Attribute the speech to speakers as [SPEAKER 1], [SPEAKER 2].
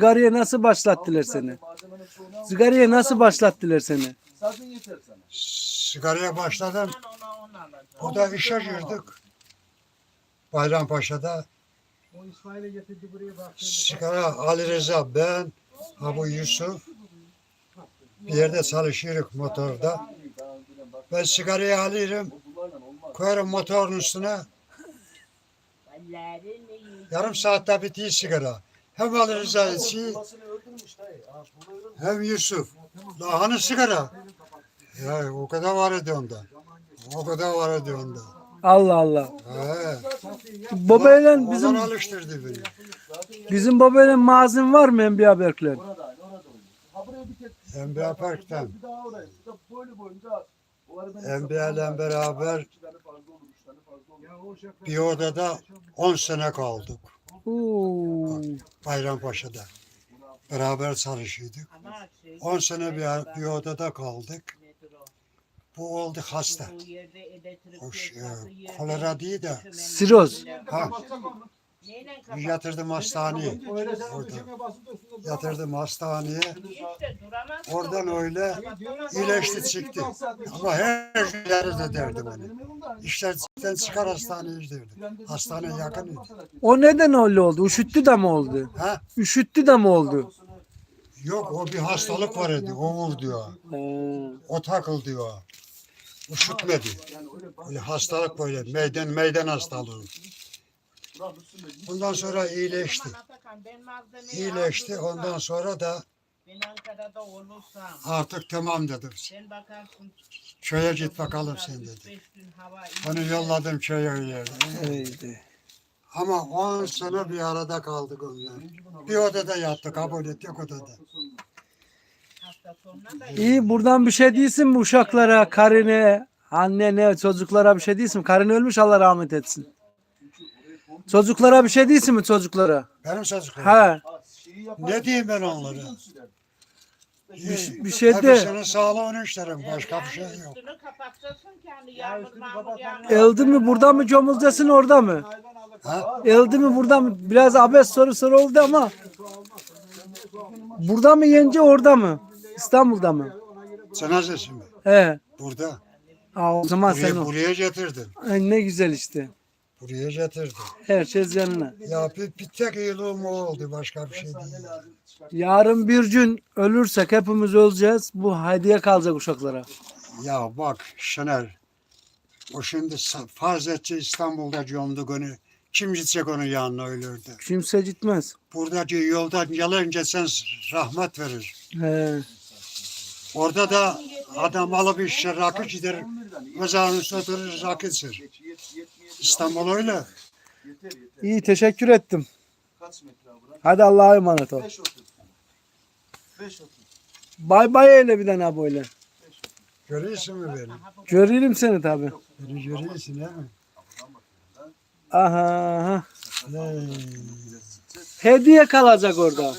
[SPEAKER 1] Sigaraya nasıl başlattılar seni? Sigaraya nasıl başlattılar seni?
[SPEAKER 2] Sazın yeter sana.
[SPEAKER 3] Sigaraya başladım. Burada işe girdik. Bayrampaşa'da. Sigara Ali Reza ben, Abu Yusuf bir yerde çalışıyoruz motorda. Ben sigarayı alıyorum, koyarım motorun üstüne. Yarım saatte bitiyor sigara. Hem Ali
[SPEAKER 2] bunu öldürmüş.
[SPEAKER 3] hem Yusuf. La hani sigara? Ya o kadar var idi onda. O kadar var idi onda.
[SPEAKER 1] Allah Allah.
[SPEAKER 3] He.
[SPEAKER 1] Babayla
[SPEAKER 3] Bizim...
[SPEAKER 1] bizim
[SPEAKER 3] alıştırdı beni.
[SPEAKER 1] bizim babayla mazin var mı Enbiya Berkler?
[SPEAKER 3] Enbiya Park'tan.
[SPEAKER 2] Daha
[SPEAKER 3] ile beraber bir odada 10 sene kaldık.
[SPEAKER 1] Oo.
[SPEAKER 3] Bayrampaşa'da. Beraber çalışıyorduk. 10 sene bir, bir odada kaldık. Bu oldu hasta. O şey, kolera değil de.
[SPEAKER 1] Siroz.
[SPEAKER 3] Ha, yatırdım hastaneye. Orada. Yatırdım hastaneye. Oradan öyle iyileşti çıktı. Ama her şeyleri de derdi bana. İşlerden çıkar hastaneye derdi. Hastane yakın idi.
[SPEAKER 1] O neden öyle oldu? Üşüttü de mi oldu?
[SPEAKER 3] Ha?
[SPEAKER 1] Üşüttü de mi oldu?
[SPEAKER 3] Yok o bir hastalık var idi. O vur diyor. O takıl diyor. Üşütmedi. Öyle hastalık böyle. Meydan meydan hastalığı. Bundan sonra iyileşti. İyileşti. Ondan sonra da artık tamam dedim. Köye git bakalım sen dedi. Onu yolladım köye. Öyle. Ama 10 sene bir arada kaldık onunla. Bir odada yattık. Kabul ettik odada.
[SPEAKER 1] İyi buradan bir şey değilsin mi uşaklara, karine, annene, çocuklara bir şey değilsin? Karın ölmüş Allah rahmet etsin. Çocuklara bir şey değilsin mi çocuklara?
[SPEAKER 3] Benim çocuklarım.
[SPEAKER 1] Ha,
[SPEAKER 2] Şeyi yapar-
[SPEAKER 3] Ne diyeyim ben onlara?
[SPEAKER 1] bir, bir şey de.
[SPEAKER 3] Hepsinin sağlığını isterim. Başka bir şey yok.
[SPEAKER 4] üstünü kapatacaksın ki hani yağmur
[SPEAKER 2] üstünü
[SPEAKER 4] mağmur
[SPEAKER 2] kapat,
[SPEAKER 4] yağmur.
[SPEAKER 1] Eldi mi burada mı comulcasın orada mı?
[SPEAKER 3] Ha?
[SPEAKER 1] Eldi mi burada mı? Biraz abes soru soru oldu ama. Burada mı yenge orada mı? İstanbul'da mı?
[SPEAKER 3] Cenazesi mi?
[SPEAKER 1] He.
[SPEAKER 3] Burada.
[SPEAKER 1] Aa, o zaman sen
[SPEAKER 3] Buraya,
[SPEAKER 1] o.
[SPEAKER 3] buraya getirdim.
[SPEAKER 1] Ay, ne güzel işte.
[SPEAKER 3] Buraya getirdim.
[SPEAKER 1] Her şey yanına.
[SPEAKER 3] Ya bir, bir tek iyiliğim o oldu. Başka bir şey değil.
[SPEAKER 1] Yarın bir gün ölürsek hepimiz öleceğiz. Bu hediye kalacak uşaklara.
[SPEAKER 3] Ya bak Şener. O şimdi farz edece İstanbul'da gömdü günü. Kim gidecek onun yanına ölürdü.
[SPEAKER 1] Kimse gitmez.
[SPEAKER 3] Buradaki yoldan yalan geçsen rahmet verir.
[SPEAKER 1] He.
[SPEAKER 3] Orada da adam alıp işte rakı gider. Mezarın üstüne oturur rakı içer. İstanbul öyle.
[SPEAKER 2] Yeter yeter.
[SPEAKER 1] İyi teşekkür ettim.
[SPEAKER 2] Kaç metre bura?
[SPEAKER 1] Hadi Allah'a emanet ol.
[SPEAKER 2] Beş otur. Beş otur.
[SPEAKER 1] Bay bay öyle bir tane böyle.
[SPEAKER 3] Görüyorsun mu beni?
[SPEAKER 1] Görürüm seni tabi.
[SPEAKER 3] Beni görüyorsun değil mi?
[SPEAKER 1] Aha. aha.
[SPEAKER 3] Hey.
[SPEAKER 1] Hediye kalacak orada.